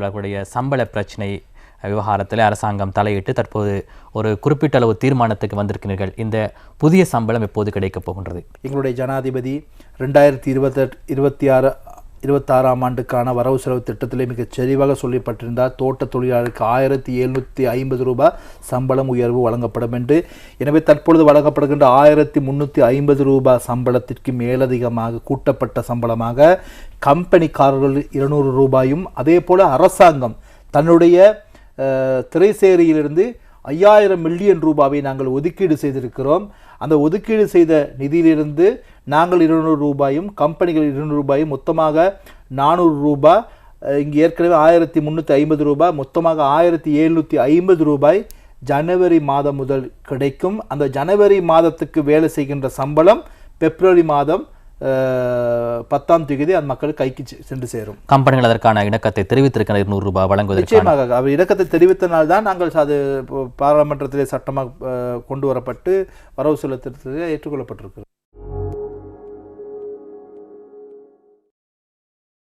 தொழிலாளர்களுடைய சம்பள பிரச்சனை விவகாரத்தில் அரசாங்கம் தலையிட்டு தற்போது ஒரு குறிப்பிட்ட அளவு தீர்மானத்துக்கு வந்திருக்கிறீர்கள். இந்த புதிய சம்பளம் எப்போது கிடைக்கப் போகின்றது? எங்களுடைய ஜனாதிபதி ரெண்டாயிரத்தி இருபத்தி இருபத்தி ஆறு இருபத்தாறாம் ஆண்டுக்கான வரவு செலவு திட்டத்திலே மிகச் செறிவாக சொல்லப்பட்டிருந்தார் தோட்ட தொழிலாளருக்கு ஆயிரத்தி எழுநூற்றி ஐம்பது ரூபாய் சம்பளம் உயர்வு வழங்கப்படும் என்று. எனவே தற்பொழுது வழங்கப்படுகின்ற ஆயிரத்தி முந்நூற்றி ஐம்பது ரூபாய் சம்பளத்திற்கு மேலதிகமாக கூட்டப்பட்ட சம்பளமாக கம்பெனிக்காரர்கள் இருநூறு ரூபாயும் அதே போல் அரசாங்கம் தன்னுடைய திரைசேரியிலிருந்து ஐயாயிரம் மில்லியன் ரூபாவை நாங்கள் ஒதுக்கீடு செய்திருக்கிறோம். அந்த ஒதுக்கீடு செய்த நிதியிலிருந்து நாங்கள் இருநூறு ரூபாயும் கம்பெனிகள் இருநூறு ரூபாயும் மொத்தமாக நானூறு ரூபாய் இங்கே ஏற்கனவே ஆயிரத்தி முந்நூற்றி ஐம்பது ரூபாய் மொத்தமாக ஆயிரத்தி எழுநூற்றி ஐம்பது ரூபாய் ஜனவரி மாதம் முதல் கிடைக்கும். அந்த ஜனவரி மாதத்துக்கு வேலை செய்கின்ற சம்பளம் பிப்ரவரி மாதம் பத்தாம் தேதி அந்த மக்கள் கைக்கு சென்று சேரும். கம்பெனிகள் அதற்கான இணக்கத்தை தெரிவித்திருக்கிற இருநூறு ரூபாய் வழங்குவதற்கான நிச்சயமாக. அவர் இணக்கத்தை தெரிவித்தனால்தான் நாங்கள் அது பாராளுமன்றத்திலே சட்டமாக கொண்டு வரப்பட்டு வரவு செலுத்தத்திலே ஏற்றுக்கொள்ளப்பட்டிருக்கிறது.